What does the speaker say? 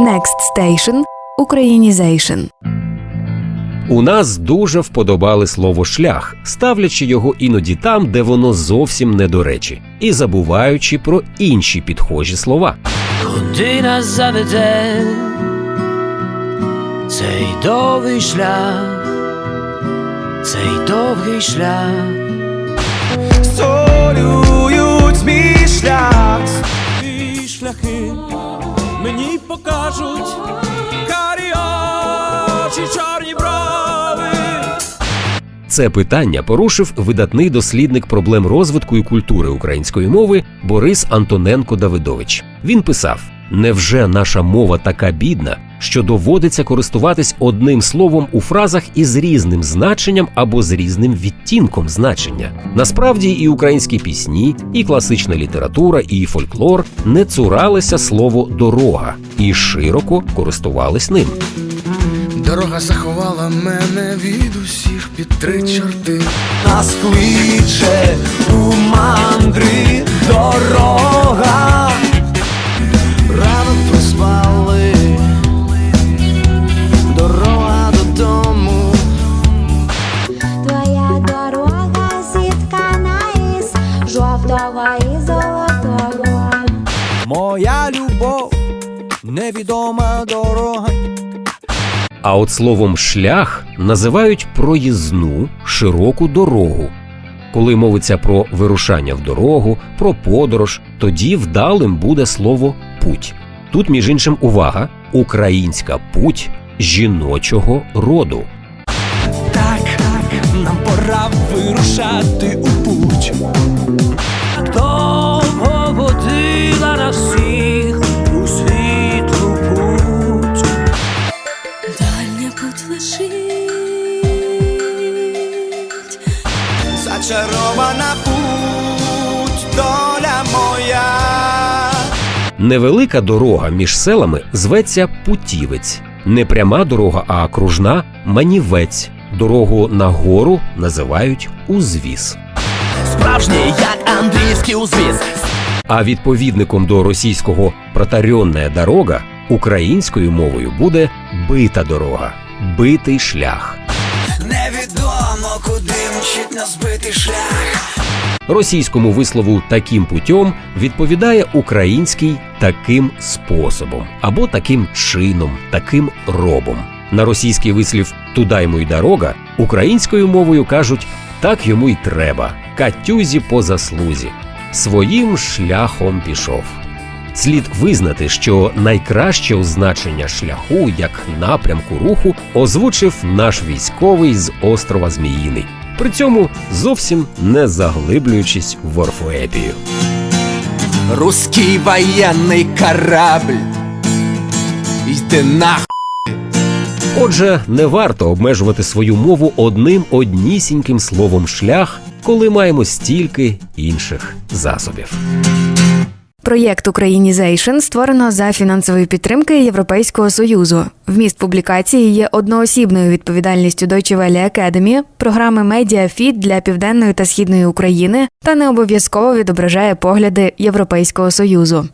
Next Station – Українізейшн. У нас дуже вподобали слово шлях, ставлячи його іноді там, де воно зовсім не до речі, і забуваючи про інші підхожі слова. Куди нас заведе цей довгий шлях, цей довгий шлях. Солюють мій шлях мені покажуть карі очі, чорні брови Це питання порушив видатний дослідник проблем розвитку і культури української мови Борис Антоненко Давидович. Він писав: Невже наша мова така бідна, що доводиться користуватись одним словом у фразах із різним значенням або з різним відтінком значення? Насправді і українські пісні, і класична література, і фольклор не цуралися слово дорога і широко користувались ним. Дорога заховала мене від усіх під три чорти. Нас кличе невідома дорога А от словом шлях називають проїзну широку дорогу. Коли мовиться про вирушання в дорогу, про подорож, тоді вдалим буде слово путь. Тут, між іншим, увага, українська путь жіночого роду. Так, так, нам пора вирушати у Зачарована путь, доля моя Невелика дорога між селами зветься путівець, не пряма дорога, а кружна манівець. Дорогу на гору називають узвіз. Справжній, як андрійський узвіз А відповідником до російського протарьонна дорога українською мовою буде бита дорога, битий шлях. Куди мчить нас битий шлях Російському вислову таким путем відповідає український таким способом або таким чином, таким робом. На російський вислів «туда йому й дорога українською мовою кажуть так йому й треба, катюзі по заслузі. Своїм шляхом пішов. Слід визнати, що найкраще означення шляху як напрямку руху озвучив наш військовий з острова Зміїний, при цьому зовсім не заглиблюючись в орфоепію. Русский воєнний корабль Йди нах Отже, не варто обмежувати свою мову одним однісіньким словом шлях, коли маємо стільки інших засобів. Проєкт Українізейшн створено за фінансової підтримки Європейського союзу. Вміст публікації є одноосібною відповідальністю Deutsche Welle Academy, програми Медіафіт для південної та східної України та не обов'язково відображає погляди Європейського союзу.